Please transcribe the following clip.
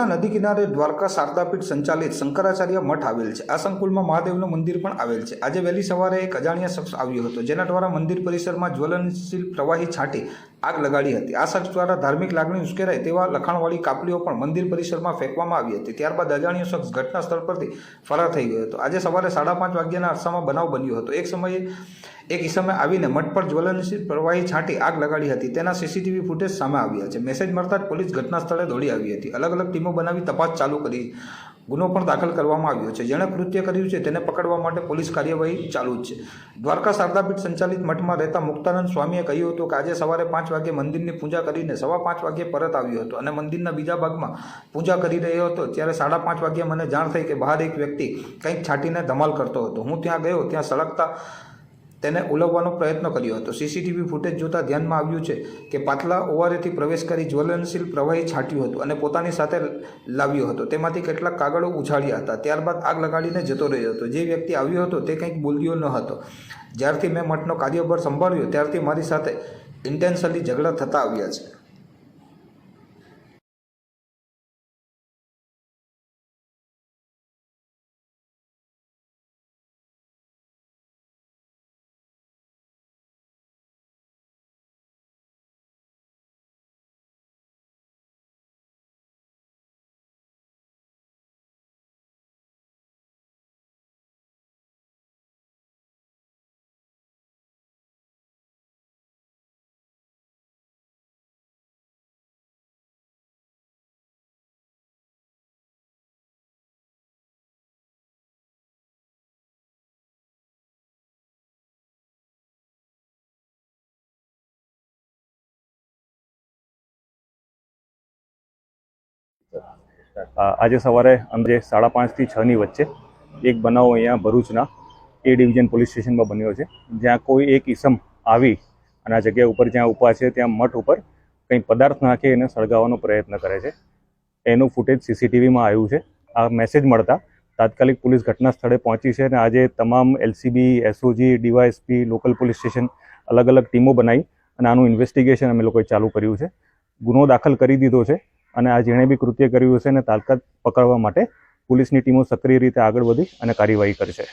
ભરૂચના નદી કિનારે દ્વારકા શારદાપીઠ સંચાલિત શંકરાચાર્ય મઠ આવેલ છે. આ સંકુલમાં મહાદેવનું મંદિર પણ આવેલ છે. આજે વહેલી સવારે એક અજાણ્યા શખ્સ આવ્યો હતો. જેના દ્વારા મંદિર પરિસરમાં જ્વલનશીલ પ્રવાહી છાંટી આગ લગાડી હતી. આ શખ્સ દ્વારા ધાર્મિક લાગણી ઉશ્કેરાય તેવા લખાણવાળી કાપલીઓ પણ મંદિર પરિસરમાં ફેંકવામાં આવી હતી. ત્યારબાદ અજાણ્યો શખ્સ ઘટના સ્થળ પરથી ફરાર થઈ ગયો હતો. આજે સવારે સાડા પાંચ વાગ્યાના અરસામાં બનાવ બન્યો હતો. એક સમયે, એક ઈસમે આવીને મઠ પર જ્વલનશીલ પ્રવાહી છાંટી આગ લગાડી હતી. તેના સીસીટીવી ફૂટેજ સામે આવ્યા છે. મેસેજ મળતા જ પોલીસ ઘટના સ્થળે દોડી આવી હતી. અલગ અલગ ટીમો બનાવી તપાસ ચાલુ કરી ગુનો પણ દાખલ કરવામાં આવ્યો છે. જેણે કૃત્ય કર્યું છે, તેને પકડવા માટે પોલીસ કાર્યવાહી ચાલુ જ છે. દ્વારકા શારદાપીઠ સંચાલિત મઠમાં રહેતા મુક્તાનંદ સ્વામીએ કહ્યું હતું કે, આજે સવારે પાંચ વાગે મંદિરની પૂજા કરીને સવા પાંચ વાગ્યે પરત આવ્યો હતો અને મંદિરના બીજા ભાગમાં પૂજા કરી રહ્યો હતો. ત્યારે સાડા પાંચ વાગ્યે મને જાણ થઈ કે બહાર એક વ્યક્તિ કંઈક છાંટીને ધમાલ કરતો હતો. હું ત્યાં ગયો, ત્યાં સળગતા તેને ઉલવવાનો પ્રયત્ન કર્યો હતો. સીસીટીવી ફૂટેજ જોતાં ધ્યાનમાં આવ્યું છે કે પાતળા ઓવારેથી પ્રવેશ કરી જ્વલનશીલ પ્રવાહી છાંટ્યું હતું અને પોતાની સાથે લાવ્યો હતો. તેમાંથી કેટલાક કાગળો ઉછાળ્યા હતા. ત્યારબાદ આગ લગાડીને જતો રહ્યો હતો. જે વ્યક્તિ આવ્યો હતો તે કંઈક બોલ્યો ન હતો. જ્યારથી મેં મઠનો કાર્યભાર સંભાળ્યો ત્યારથી મારી સાથે ઇન્ટેન્શનલી ઝઘડા થતા આવ્યા છે. આજે સવારે અંદાજે સાડા પાંચથી છની વચ્ચે એક બનાવ અહીંયા ભરૂચના એ ડિવિઝન પોલીસ સ્ટેશનમાં બન્યો છે. જ્યાં કોઈ એક ઈસમ આવી અને આ જગ્યા ઉપર જ્યાં ઊભા છે ત્યાં મઠ ઉપર કંઈ પદાર્થ નાખી એને સળગાવવાનો પ્રયત્ન કરે છે. એનું ફૂટેજ સીસીટીવીમાં આવ્યું છે. આ મેસેજ મળતા તાત્કાલિક પોલીસ ઘટના સ્થળે પહોંચી છે અને આજે તમામ LCB, SOG, DYSP, local police station અલગ અલગ ટીમો બનાવી અને આનું ઇન્વેસ્ટિગેશન અમે લોકોએ ચાલુ કર્યું છે. ગુનો દાખલ કરી દીધો છે. અને આ જેણે બી કૃત્ય કર્યું હશે એને તાત્કાલિક પકડવા માટે પોલીસની ટીમો સક્રિય રીતે આગળ વધી અને કાર્યવાહી કરશે.